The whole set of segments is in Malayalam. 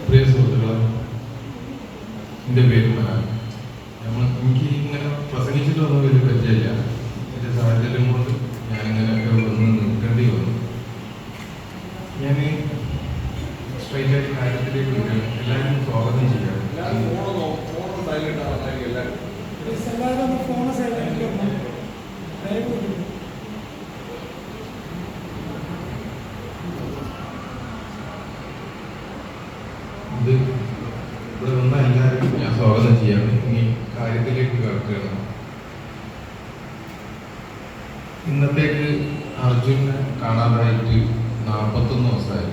പ്രിയ എന്റെ പേര് മനാൻ. നമ്മൾ എനിക്ക് ഇങ്ങനെ പ്രസംഗിച്ചിട്ടൊന്നും വലിയ പരിചയമില്ല. എന്റെ സാഹചര്യം കൊണ്ട് ഞാനിങ്ങനെയൊക്കെ വന്ന് നിൽക്കേണ്ടി വന്നു ഞാൻ സ്ട്രൈറ്റ് ആയിട്ട് കാര്യത്തിലേക്ക് വരികയാണ് എല്ലാവരും സ്വാഗതം ചെയ്യാം എല്ലാവരും ഒന്ന് ഫോൺ സൈലന്റിൽ വെക്കണം ലൈവ് കൊടുക്കും ഇത് ഇവിടെ വന്ന എല്ലാവരും ഞാൻ സ്വാഗതം ചെയ്യാണ് ഇനി കാര്യത്തിലേക്ക് കേൾക്കുകയാണ് ഇന്നത്തേക്ക് അർജുനെ കാണാതായിട്ട് നാൽപ്പത്തൊന്ന് ദിവസമായി.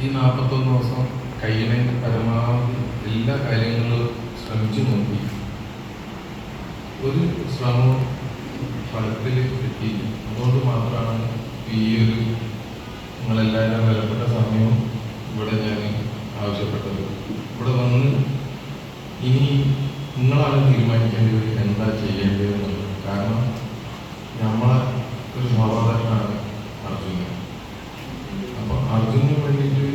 ഈ നാൽപ്പത്തൊന്ന് ദിവസം കഴിയണ പരമാവധി എല്ലാ കാര്യങ്ങളും ശ്രമിച്ചു നോക്കി. ഒരു ശ്രമവും ഫലത്തിൽ എത്തി അതുകൊണ്ട് മാത്രമാണ് ഈ ഒരു നിങ്ങളെല്ലാവരും വിലപ്പെട്ട സമയവും ഇവിടെ ഞാൻ ആവശ്യപ്പെട്ടത്. ഇവിടെ വന്ന് ഇനി നിങ്ങളാണ് തീരുമാനിക്കേണ്ടത് എന്താ ചെയ്യേണ്ടതെന്നുള്ളത് കാരണം നമ്മളെ ഒരു സഹോദരനാണ് അർജുനൻ. അപ്പൊ അർജുനന് വേണ്ടിയിട്ട്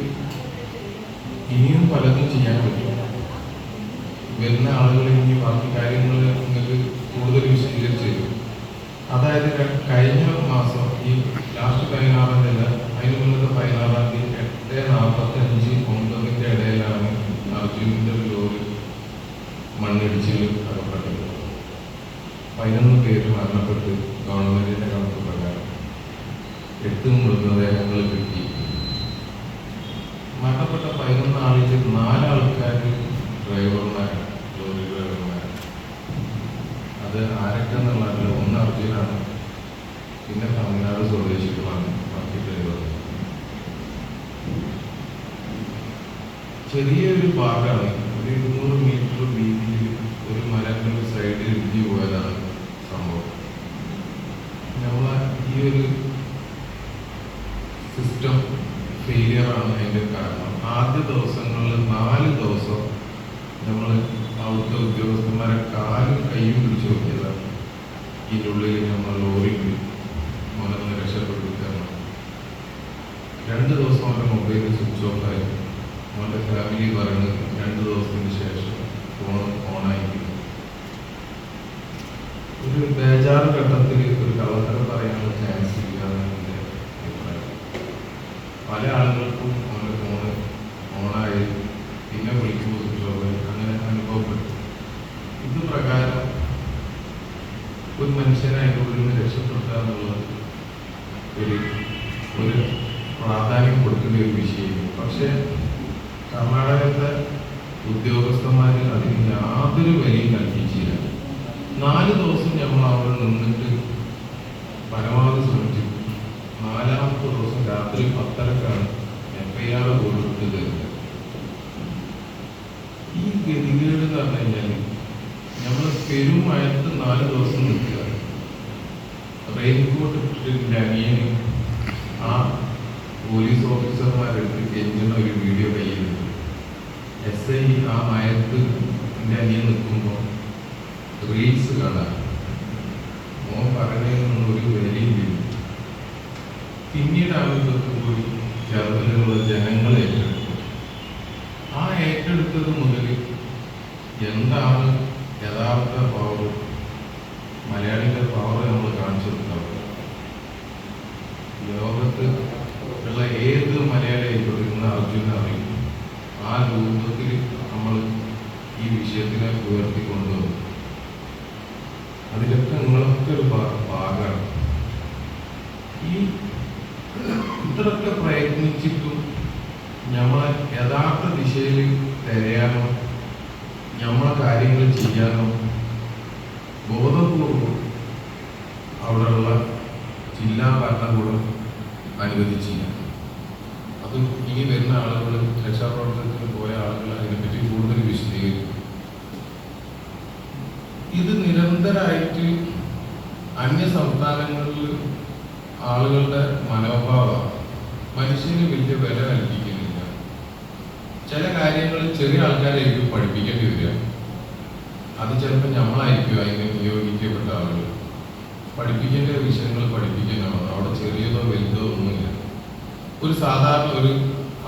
ഇനിയും പലതും ചെയ്യാൻ പറ്റും. വരുന്ന ആളുകൾ ഇനി ബാക്കി കാര്യങ്ങൾ നിങ്ങൾക്ക് കൂടുതൽ വിശദീകരിച്ച് തരും. അതായത് കഴിഞ്ഞ മാസം ഈ ലാസ്റ്റ് പതിനാറാം പതിനൊന്ന് പേര് മരണപ്പെട്ട് ഗവൺമെന്റിന്റെ കണക്ക് പ്രകാരം എട്ട് മൃതദേഹങ്ങൾ കിട്ടി. മരണപ്പെട്ട പതിനൊന്ന് ആളിൽ നാലാൾക്കാർ ഡ്രൈവർമാരാണ് ലോറി ഡ്രൈവർമാരാണ് അത് ആരൊക്കെന്നുള്ളതല്ല ഒന്ന് അർജുനാണ്. പിന്നെ തമിഴ്നാട് സ്വദേശികളാണ് ബാക്കി ഡ്രൈവർ ചെറിയൊരു ഭാഗമാണ് ഒരു ഇരുന്നൂറ് മീറ്റർ വീതിയിൽ ഒരു മരങ്ങൾ സൈഡിൽ ഇടിഞ്ഞു പോയതാണ്. സംഭവം. നമ്മളെ ഈ ഒരു സിസ്റ്റം ഫെയിലിയർ ആണ് അതിന്റെ കാരണം. ആദ്യ ദിവസങ്ങളിൽ നാല് ദിവസം നമ്മൾ അവിടുത്തെ ഉദ്യോഗസ്ഥന്മാരെ കാലും കൈയും പിടിച്ചു നോക്കിയതാണ്. ഇതിന്റെ ഉള്ളിൽ നമ്മൾ ലോറിയിൽ മോനൊന്ന് രക്ഷപ്പെടുത്തിയാണ് രണ്ട് ദിവസം അവന്റെ മൊബൈൽ സ്വിച്ച് ഓഫ് ആയി. അവന്റെ ഫാമിലി പറയുന്നത് രണ്ട് ദിവസത്തിന് ശേഷം ഫോൺ ഓണായിരിക്കും ഒരു ബേജാറ് ഘട്ടത്തിൽ ഒരു കള്ളത്തരം പറയാനുള്ള ചാൻസ് ഇല്ല എന്നാണ് എന്റെ അഭിപ്രായം പല ആളുകൾക്കും അവന്റെ ഫോണ് ഓണായി പിന്നെ വിളിക്കുമ്പോൾ സ്വിച്ച് ഓഫ് ആയി അങ്ങനെ അനുഭവപ്പെട്ടു ഇത് പ്രകാരം ഒരു മനുഷ്യനെ അതിന്റെ ഉള്ളിൽ നിന്ന് രക്ഷപ്പെടുത്തുക എന്നുള്ളത് ഒരു ഒരു പ്രാധാന്യം കൊടുക്കേണ്ട ഒരു വിഷയം പക്ഷേ കർണാടകത്തെ ഉദ്യോഗസ്ഥന്മാർ അതിന് യാതൊരു വിലയും കൽപ്പിച്ചില്ല നാല് ദിവസം നമ്മൾ അവിടെ നിന്നിട്ട് പരമാവധി ശ്രമിച്ചു. നാലാമത്തെ ദിവസം രാത്രി പത്തരക്കാണ് എഫ് ഐ ആർ കൊടുത്ത് തരുന്നത്. ഈ ഗതികേട് എന്ന് പറഞ്ഞു കഴിഞ്ഞാൽ നമ്മൾ പെരുമഴത്ത് നാല് ദിവസം നിൽക്കുക റെയിൻകോട്ട് ഇട്ടിട്ട് അനിയന്. ആ പോലീസ് ഓഫീസർമാരെടുത്ത് കെഞ്ചുന്ന ഒരു വീഡിയോ കയ്യിലുണ്ട്. എസ് ഐ ആ മയത്ത് എന്റെ അനിയൻ നിൽക്കുമ്പോൾ റീൽസ് കാണാൻ മോൻ പറയുന്നതിനൊന്നും ഒരു വിലയില്ല. പിന്നീട് ഇതൊക്കെ കൂടി ജർമ്മനിലുള്ള ജനങ്ങൾ ഏറ്റെടുത്തു. ആ ഏറ്റെടുത്തത് മുതൽ എന്താണ് യഥാർത്ഥ പവർ മലയാളിയുടെ പവർ നമ്മൾ കാണിച്ചു കൊടുക്കാറുണ്ട് ലോകത്ത് ഉള്ള ഏത് മലയാളിയെ ഇന്ന് അർജുന അറിയും ആ രൂപത്തിൽ നമ്മൾ ഈ വിഷയത്തിനെ ഉയർത്തിക്കൊണ്ടുവന്നു. അതിലൊക്കെ നിങ്ങളൊക്കെ ഒരു ഭാഗമാണ് ഈ ഇത്രയൊക്കെ പ്രയത്നിച്ചിട്ടും നമ്മളെ യഥാർത്ഥ ദിശയിൽ തിരയാനോ നമ്മളെ കാര്യങ്ങൾ ചെയ്യാനോ ബോധപൂർവം അവിടെയുള്ള ജില്ലാ ഭരണകൂടം അനുവദിച്ചില്ല. അത് ഇനി വരുന്ന ആളുകൾ രക്ഷാപ്രവർത്തനത്തിന് പോയ ആളുകൾ അതിനെപ്പറ്റി കൂടുതൽ വിശദീകരിക്കും. ഇത് നിരന്തരമായിട്ട് അന്യ സംസ്ഥാനങ്ങളിൽ ആളുകളുടെ മനോഭാവം മനുഷ്യന് വലിയ വില കൽപ്പിക്കുന്നില്ല ചില കാര്യങ്ങൾ ചെറിയ ആൾക്കാരായിരിക്കും പഠിപ്പിക്കേണ്ടി വരിക. അത് ചിലപ്പോൾ നമ്മളായിരിക്കും അതിന് നിയോഗിക്കപ്പെട്ട ആളുകൾ. പഠിപ്പിക്കേണ്ട വിഷയങ്ങൾ പഠിപ്പിക്കുന്നതാണ് അവിടെ ചെറിയതോ വലുതോ ഒന്നുമില്ല. ഒരു സാധാരണ ഒരു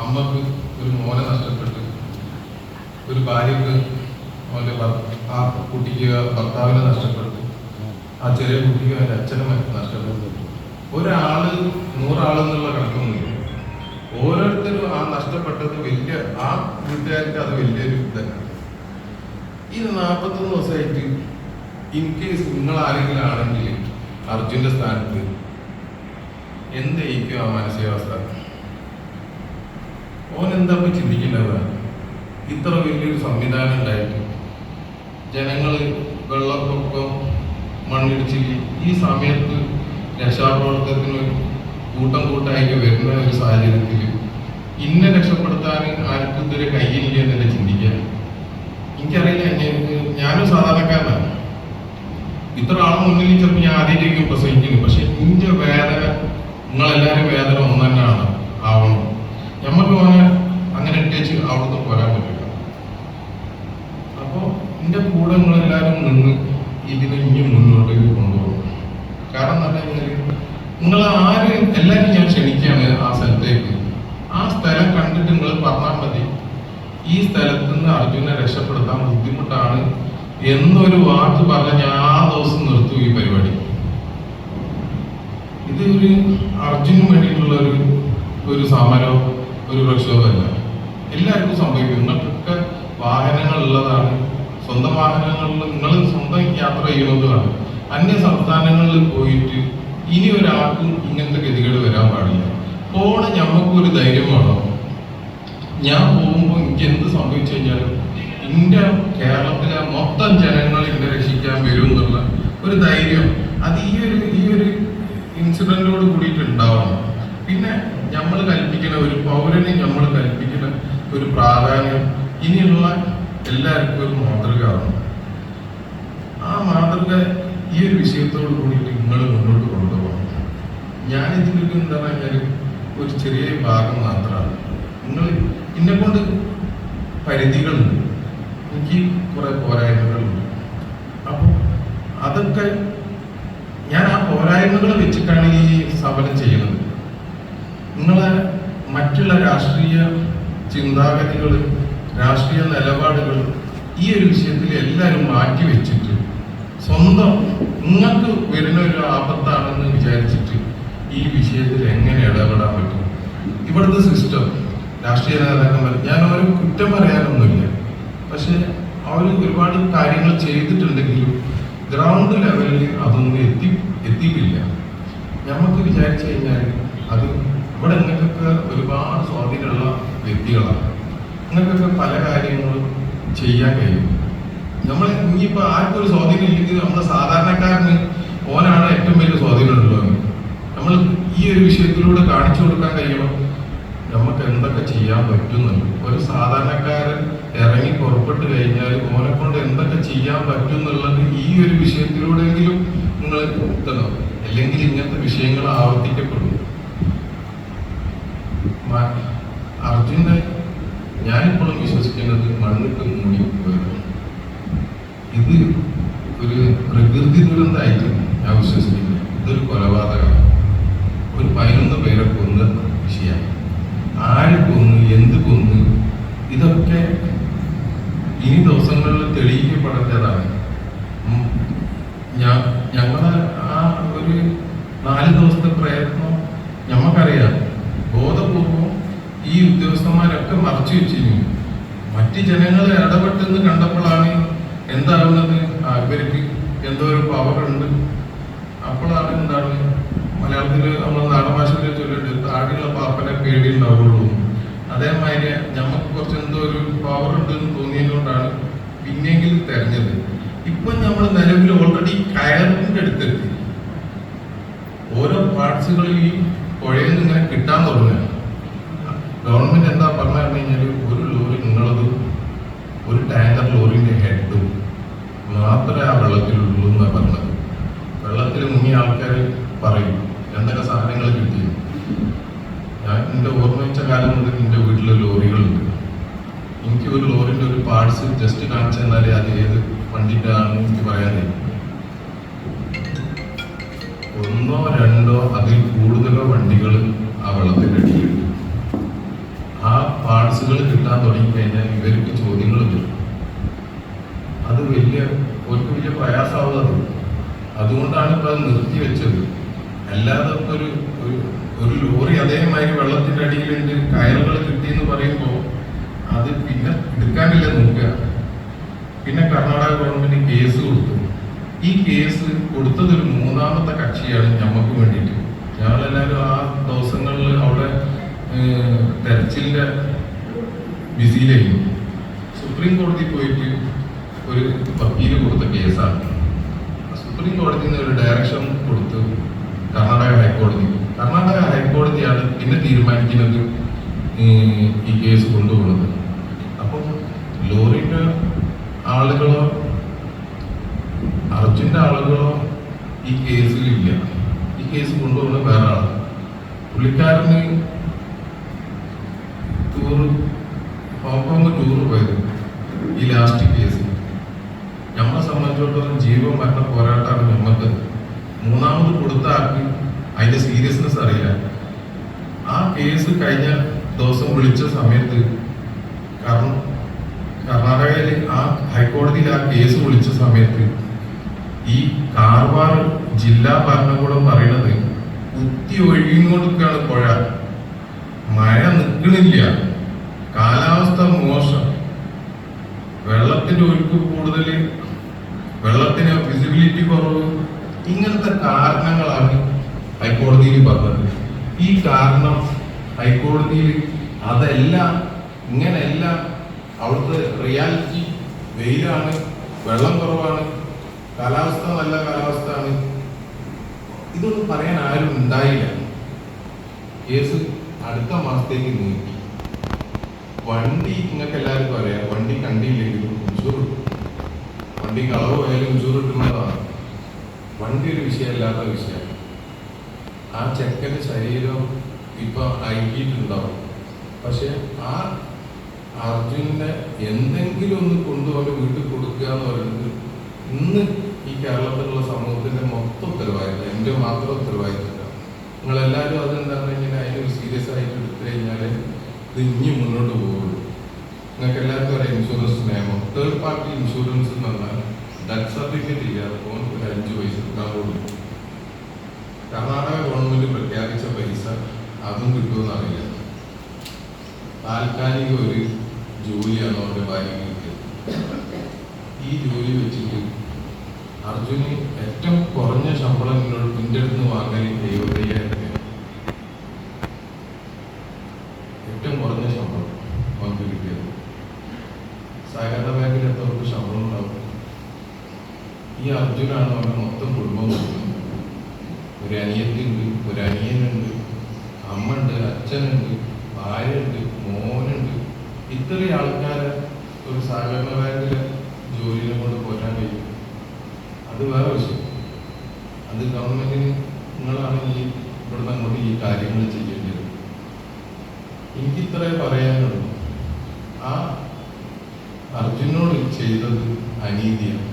അമ്മയ്ക്ക് ഒരു മോനെ നഷ്ടപ്പെട്ട് ഒരു ഭാര്യക്ക് അവന്റെ ആ കുട്ടിക്ക് ഭർത്താവിനെ നഷ്ടപ്പെട്ടു ആ ചെറിയ കുട്ടിക്ക് അവന്റെ അച്ഛനെ നഷ്ടപ്പെട്ടു ഒരാൾ നൂറാളെന്നുള്ള കണക്കൊന്നുമില്ല. ഓരോരുത്തരും ആ നഷ്ടപ്പെട്ടത് വലിയ ആ വീട്ടുകാർക്ക് അത് വലിയൊരു ഈ നാൽപ്പത്തൊന്ന് ദിവസമായിട്ട് ഇൻ കേസ് നിങ്ങൾ ആരെങ്കിലും ആണെങ്കിൽ അർജുന്റെ സ്ഥാനത്ത് എന്തായിരിക്കും ആ മാനസികാവസ്ഥ? ഓൻ എന്താ ഇപ്പൊ ചിന്തിക്കേണ്ടത്? ഇത്ര വലിയൊരു സംവിധാനം ഉണ്ടായിട്ട് ജനങ്ങൾ വെള്ളപ്പൊക്കം മണ്ണിടിച്ചിൽ ഈ സമയത്ത് രക്ഷാപ്രവർത്തനത്തിന് കൂട്ടം കൂട്ടായിട്ട് വരുന്ന ഒരു സാഹചര്യത്തിൽ ഇന്നെ രക്ഷപ്പെടുത്താൻ ആർക്കും ഇതുവരെ കയ്യില്ല എന്നല്ല ചിന്തിക്കുക? എനിക്കറിയില്ല എനിക്ക് ഞാനും സാധാരണക്കാരനാണ്. ഇത്ര ആൾ മുന്നിൽ ചിലപ്പോൾ ഞാൻ ആദ്യമായിരിക്കും പ്രസംഗിക്കുന്നു പക്ഷെ ഇന്റെ വേദന നിങ്ങളെല്ലാവരും വേദന ഒന്ന് തന്നെയാണ് ആവണം. നമുക്ക് ഓനെ അങ്ങനെ ഇട്ടേച്ച് അവിടുന്ന് പോരാൻ അപ്പോൾ എന്റെ കൂടെ നിങ്ങളെല്ലാവരും നിന്ന് ഇതിനെ ഇനി മുന്നോട്ടേക്ക് കൊണ്ടുപോകും. കാരണം എന്താ കഴിഞ്ഞാൽ നിങ്ങൾ ആര് എല്ലാവരും ഞാൻ ക്ഷണിക്കുകയാണ് ആ സ്ഥലത്തേക്ക്. ആ സ്ഥലം കണ്ടിട്ട് നിങ്ങൾ പറഞ്ഞാൽ മതി. ഈ സ്ഥലത്ത് നിന്ന് അർജുനെ രക്ഷപ്പെടുത്താൻ ബുദ്ധിമുട്ടാണ് എന്നൊരു വാക്ക് പറഞ്ഞ ഞാൻ ആ ദിവസം നിർത്തും ഈ പരിപാടി. ഇത് ഒരു അർജുന് വേണ്ടിയിട്ടുള്ള ഒരു ഒരു സമരമോ ഒരു പ്രക്ഷോഭമല്ല. എല്ലാവർക്കും സംഭവിക്കും. നിങ്ങൾക്കൊക്കെ വാഹനങ്ങൾ ഉള്ളതാണ്. സ്വന്തം വാഹനങ്ങളിൽ നിങ്ങൾ സ്വന്തം യാത്ര ചെയ്യുന്നതാണ് അന്യ സംസ്ഥാനങ്ങളിൽ പോയിട്ട് ഇനി ഒരാൾക്കും ഇങ്ങനത്തെ ഗതികൾ വരാൻ പാടില്ല. പോണ ഞമ്മക്കൊരു ഒരു വേണം. ഞാൻ പോകുമ്പോൾ എനിക്ക് എന്ത് സംഭവിച്ചു കഴിഞ്ഞാലും ഇന്ത്യ കേരളത്തിലെ മൊത്തം ജനങ്ങൾ എന്നെ രക്ഷിക്കാൻ വരും എന്നുള്ള ഒരു ധൈര്യം അത് ഈ ഒരു ഈ ഒരു ഇൻസിഡന്റിനോട് കൂടിയിട്ട് ഉണ്ടാവണം. പിന്നെ നമ്മൾ കൽപ്പിക്കുന്ന ഒരു പൗരന് നമ്മൾ കൽപ്പിക്കുന്ന ഒരു പ്രാധാന്യം ഇനിയുള്ള എല്ലാവർക്കും ഒരു മാതൃക ആ മാതൃക ഈ ഒരു വിഷയത്തോട് കൂടിയിട്ട് നിങ്ങൾ മുന്നോട്ട് കൊണ്ടുപോകണം. ഞാൻ ഇതിലേക്ക് എന്താ പറഞ്ഞാൽ ഒരു ചെറിയ ഭാഗം മാത്രമാണ്. നിങ്ങൾ എന്നെ കൊണ്ട് പരിധികളുണ്ട്. എനിക്ക് കുറെ പോരായ്മകളുണ്ട്. അപ്പോൾ അതൊക്കെ ഞാൻ ആ പോരായ്മകൾ വെച്ചിട്ടാണ് ഈ സമരം ചെയ്യുന്നത്. നിങ്ങളെ മറ്റുള്ള രാഷ്ട്രീയ ചിന്താഗതികൾ രാഷ്ട്രീയ നിലപാടുകൾ ഈ ഒരു വിഷയത്തിൽ എല്ലാവരും മാറ്റി വെച്ചിട്ട് സ്വന്തം നിങ്ങൾക്ക് വരുന്ന ഒരു ആപത്താണെന്ന് വിചാരിച്ചിട്ട് ഈ വിഷയത്തിൽ എങ്ങനെ ഇടപെടാൻ പറ്റും? ഇവിടുത്തെ സിസ്റ്റം രാഷ്ട്രീയ നേതാക്കന്മാർ ഞാൻ അവർ കുറ്റം പറയാനൊന്നുമില്ല. പക്ഷെ അവർ ഒരുപാട് കാര്യങ്ങൾ ചെയ്തിട്ടുണ്ടെങ്കിലും ഗ്രൗണ്ട് ലെവലിൽ അതൊന്നും എത്തി എത്തിയിട്ടില്ല. നമുക്ക് വിചാരിച്ചു കഴിഞ്ഞാൽ അത് ഇവിടെ നിങ്ങൾക്കൊക്കെ ഒരുപാട് സ്വാധീനമുള്ള വ്യക്തികളാണ്. നിങ്ങൾക്കൊക്കെ പല കാര്യങ്ങളും ചെയ്യാൻ കഴിയും. നമ്മൾ ഇനിയിപ്പോൾ ആർക്കും ഒരു സ്വാധീനം ഇല്ലെങ്കിൽ നമ്മുടെ സാധാരണക്കാരന് ഓനാണ് ഏറ്റവും വലിയ സ്വാധീനം ഉള്ളത്. നമ്മൾ ഈ ഒരു വിഷയത്തിലൂടെ കാണിച്ചു കൊടുക്കാൻ കഴിയണം നമുക്ക് എന്തൊക്കെ ചെയ്യാൻ പറ്റുന്നുണ്ട്? ഒരു സാധാരണക്കാരൻ ഇറങ്ങി പുറപ്പെട്ട് കഴിഞ്ഞാൽ ഓനെ കൊണ്ട് എന്തൊക്കെ ചെയ്യാൻ പറ്റുന്നുള്ളത് ഈ ഒരു വിഷയത്തിലൂടെയെങ്കിലും നിങ്ങൾ എത്തണം. അല്ലെങ്കിൽ ഇങ്ങനത്തെ വിഷയങ്ങൾ ആവർത്തിക്കപ്പെടും. അർജുന്റെ അർജുനെ ഞാനിപ്പോഴും വിശ്വസിക്കേണ്ടത് മണ്ണിട്ട് മൂടി പോയത് ഇത് ഒരു പ്രകൃതി ദുരന്തമായിട്ട് ഞാൻ വിശ്വസിക്കുന്നു. ഇതൊരു കൊലപാതകമാണ്. ഒരു പതിനൊന്ന് പേരെ കൊന്ന വിഷയമാണ് ആര് കൊന്ന് എന്ത് കൊന്ന് ഇതൊക്കെ ഇനി ദിവസങ്ങളിൽ തെളിയിക്കപ്പെടേണ്ടതാണ്. ഞങ്ങളെ ആ ഒരു നാല് ദിവസത്തെ പ്രയത്നം ഞമ്മക്കറിയാം. ഈ ഉദ്യോഗസ്ഥന്മാരൊക്കെ മറച്ചു വെച്ചിരുന്നു. മറ്റ് ജനങ്ങൾ ഇടപെട്ടെന്ന് കണ്ടപ്പോഴാണ് എന്താകുന്നത് ഇവർക്ക് എന്തോ ഒരു പവർ ഉണ്ട്. അപ്പോഴാണ് എന്താണ്? മലയാളത്തിൽ നമ്മൾ നാടഭാഷയിൽ ചൊല്ലിട്ട് താഴെയുള്ള പാപ്പനെ പേടി ഉണ്ടാവുള്ളൂ. അതേമാതിരി നമുക്ക് കുറച്ച് എന്തോ ഒരു പവർ ഉണ്ടെന്ന് തോന്നിയതുകൊണ്ടാണ് പിന്നെങ്കിലും തെരഞ്ഞത്. ഇപ്പം നമ്മൾ നിലവിൽ ഓൾറെഡി കയറിന്റെ അടുത്തെത്തി. ഓരോ പാർട്സുകളും ഈ പുഴയിൽ നിന്ന് ഇങ്ങനെ കിട്ടാൻ തുടങ്ങുകയാണ്. ഗവൺമെന്റ് എന്താ പറഞ്ഞു കഴിഞ്ഞാൽ ഒരു ലോറി നിങ്ങളത് ഒരു ടാങ്കർ ലോറിന്റെ ഹെഡും മാത്രമേ ആ വെള്ളത്തിലുള്ളൂ എന്നാണ് പറഞ്ഞത്. വെള്ളത്തിൽ മുങ്ങിയ ആൾക്കാർ പറയും എന്തൊക്കെ സാധനങ്ങൾ കിട്ടി? ഞാൻ എന്റെ ഓർമ്മ വെച്ച കാലം മുതൽ എന്റെ വീട്ടിലെ ലോറികളുണ്ട്. എനിക്ക് ഒരു ലോറിന്റെ ഒരു പാർട്സ് ജസ്റ്റ് കാണിച്ചു തന്നാലേ അത് ഏത് വണ്ടിന്റെ ആണെന്ന് എനിക്ക് കഴിയും. ഒന്നോ രണ്ടോ അതിൽ കൂടുതലോ വണ്ടികൾ ആ വെള്ളത്തിൽ അടിയിലുണ്ട്. ക്ലാസ്സുകൾ കിട്ടാൻ തുടങ്ങി കഴിഞ്ഞാൽ ഇവർക്ക് ചോദ്യങ്ങൾ വരും. അത് വലിയ ഒരു വലിയ പ്രയാസമാവുന്നത്. അതുകൊണ്ടാണ് ഇപ്പൊ അത് നിർത്തി വെച്ചത്. അല്ലാതെ ഇപ്പൊ ഒരു ഒരു- ലോറി അതേമാതിരി വെള്ളത്തിന്റെ അടിയിലുണ്ട് കയറുകൾ കിട്ടിയെന്ന് പറയുമ്പോൾ അത് പിന്നെ എടുക്കാനില്ല നോക്കുക. പിന്നെ കർണാടക ഗവൺമെന്റ് കേസ് കൊടുത്തു. ഈ കേസ് കൊടുത്തത് ഒരു മൂന്നാമത്തെ കക്ഷിയാണ് ഞമ്മക്ക് വേണ്ടിയിട്ട്. ഞങ്ങളെല്ലാവരും ആ ദിവസങ്ങളിൽ അവിടെ ഏഹ്, ബിസിയിലായിരുന്നു. സുപ്രീം കോടതി പോയിട്ട് ഒരു വക്കീൽ കൊടുത്ത കേസാണ്. സുപ്രീം കോടതി നിന്ന് ഒരു ഡയറക്ഷൻ കൊടുത്തു കർണാടക ഹൈക്കോടതി. കർണാടക ഹൈക്കോടതിയാണ് പിന്നെ തീരുമാനിക്കുന്നത് ഈ കേസ് കൊണ്ടുപോകുന്നത്. അപ്പം ലോറിന്റെ ആളുകളോ അർജുന്റെ ആളുകളോ ഈ കേസിലില്ല. ഈ കേസ് കൊണ്ടുപോകുന്നത് വേറെ ആളാണ്. പുള്ളിക്കാരന് ടൂർ ഹോങ്കോങ് ടൂർ പോയത് ഈ ലാസ്റ്റ് കേസ് നമ്മളെ സംബന്ധിച്ചിടത്തോളം ജീവൻ മരണ പോരാട്ടമാണ് നമുക്ക് മൂന്നാമത് കൊടുത്ത ആൾക്ക് അതിന്റെ സീരിയസ്നെസ് അറിയില്ല. ആ കേസ് കഴിഞ്ഞ ദിവസം വിളിച്ച സമയത്ത് കാരണം കർണാടകയിൽ ആ ഹൈക്കോടതിയിൽ ആ കേസ് വിളിച്ച സമയത്ത് ഈ കാർവാർ ജില്ലാ ഭരണകൂടം പറയുന്നത് കുത്തി ഒഴുകിക്കൊണ്ടിരിക്കുകയാണ് പുഴ. മഴ നിൽക്കണില്ല കാലാവസ്ഥ മോശം. വെള്ളത്തിന്റെ ഒഴുക്ക് കൂടുതൽ വെള്ളത്തിന് വിസിബിലിറ്റി കുറവ് ഇങ്ങനത്തെ കാരണങ്ങളാണ് ഹൈക്കോടതിയിൽ പറഞ്ഞത്. ഈ കാരണം ഹൈക്കോടതിയിൽ അതെല്ലാം ഇങ്ങനെയല്ല അവിടുത്തെ റിയാലിറ്റി വെയിലാണ് വെള്ളം കുറവാണ് കാലാവസ്ഥ നല്ല കാലാവസ്ഥയാണ്. ഇതൊന്നും പറയാൻ ആരും ഉണ്ടായില്ല. കേസ് അടുത്ത മാസത്തേക്ക് നീക്കി വണ്ടി നിങ്ങൾക്ക് എല്ലാവർക്കും അറിയാം വണ്ടി കണ്ടില്ലെങ്കിലും ഇൻഷൂർ വണ്ടി കളവ് പോയാലും ഇൻഷൂർ കിട്ടുന്നതാണ് വണ്ടി ഒരു വിഷയമല്ലാത്ത വിഷയമാണ് ആ ചെക്കന്റെ ശരീരം ഇപ്പൊ അയക്കിയിട്ടുണ്ടാവും പക്ഷെ ആ അർജുനെ എന്തെങ്കിലും ഒന്ന് കൊണ്ടുപോയി വീട്ടിൽ കൊടുക്കുക എന്ന് പറയുന്നത് ഇന്ന് ഈ കേരളത്തിലുള്ള സമൂഹത്തിന്റെ മൊത്തം ഉത്തരവാദിത്തം എന്റെ മാത്രം ഉത്തരവാദിത്തം. നിങ്ങളെല്ലാവരും എല്ലാവരും അതെന്താണ് ഇങ്ങനെ അതിനൊരു സീരിയസ് ആയിട്ട് എടുത്തു കഴിഞ്ഞാൽ ഇനി മുന്നോട്ട് പോകുള്ളൂ. നിങ്ങൾക്ക് എല്ലാവർക്കും ഇൻഷുറൻസ് നിയമം. തേർഡ് പാർട്ടി ഇൻഷുറൻസ് എന്ന് പറഞ്ഞാൽ ഡെത്ത് സർട്ടിഫിക്കറ്റ് ഇല്ലാതെ പോകാൻ ഒരു അഞ്ച് പൈസ എടുക്കാൻ കൊടുക്കും കർണാടക ഗവൺമെന്റ് പ്രഖ്യാപിച്ച പൈസ അതും കിട്ടുമെന്ന് അറിയില്ല. താൽക്കാലിക ഒരു ജോലിയാണ് അവരുടെ ഭാര്യ ഈ ജോലി വെച്ചിട്ട് അർജുന് ഏറ്റവും കുറഞ്ഞ ശമ്പളം എന്നോട് എന്റെ അടുത്ത് വാങ്ങൽ എഴുപത്തയ്യായിരം രൂപ ഏറ്റവും കുറഞ്ഞ ശമ്പളം അവർക്ക് കിട്ടിയത് സഹകരണ ബാങ്കിൽ എത്രവർക്ക് ശമ്പളം ഉണ്ടാവും. ഈ അർജുനാണ് അവരുടെ മൊത്തം കുടുംബം നോക്കുന്നത് ഒരു അനിയത്തിണ്ട് ഒരു അനിയനുണ്ട് അമ്മയുണ്ട് അച്ഛനുണ്ട് ഭാര്യയുണ്ട് മോനുണ്ട്. ഇത്രയും ആൾക്കാരെ ഒരു സഹകരണ ബാങ്കിലെ ജോലിയിലും കൊണ്ട് പോറ്റാൻ കഴിയും. അത് വേറെ വിഷയം. അത് ഗവൺമെന്റിന് നിങ്ങളാണ് ഈ ഇവിടുന്ന് അങ്ങോട്ട് ഈ കാര്യങ്ങൾ ചെയ്യേണ്ടത് എനിക്കിത്രേ പറയാനുള്ളൂ. ആ അർജുനോട് ചെയ്തത് അനീതിയാണ്.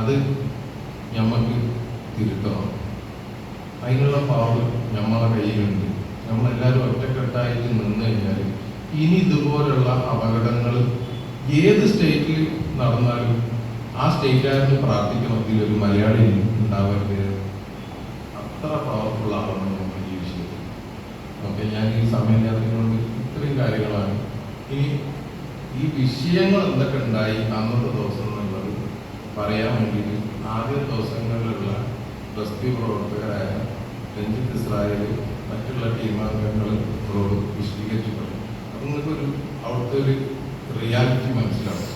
അത് ഞമ്മക്ക് തിരുത്തണം. അതിനുള്ള പാവ് നമ്മളെ കയ്യിലുണ്ട്. നമ്മളെല്ലാവരും ഒറ്റക്കെട്ടായിട്ട് നിന്ന് കഴിഞ്ഞാൽ ഇനി ഇതുപോലുള്ള അപകടങ്ങൾ ഏത് സ്റ്റേറ്റിൽ നടന്നാലും ആ സ്റ്റേറ്റുകാരന് പ്രാർത്ഥിക്കണമെങ്കിൽ ഒരു മലയാളി ഉണ്ടാവരുത്. അത്ര പവർഫുൾ ആവണം നമ്മൾ ജീവിച്ചത്. ഓക്കെ ഞാൻ ഈ സമയമില്ലാത്തതുകൊണ്ട് ഇത്രയും കാര്യങ്ങളാണ്. ഇനി ഈ വിഷയങ്ങൾ എന്തൊക്കെ ഉണ്ടായി? അന്നത്തെ ദിവസം എന്നുള്ളത് പറയാൻ വേണ്ടിയിട്ട് ആദ്യ ദിവസങ്ങളിലുള്ള റെസ്ക്യൂ പ്രവർത്തകരായ രഞ്ജിത്ത് ഇസ്രായേൽ മറ്റുള്ള ടീമാംഗങ്ങളോട് വിശദീകരിച്ചിട്ടുണ്ട്. അപ്പം നിങ്ങൾക്കൊരു അവിടുത്തെ ഒരു റിയാലിറ്റി മനസ്സിലാവും.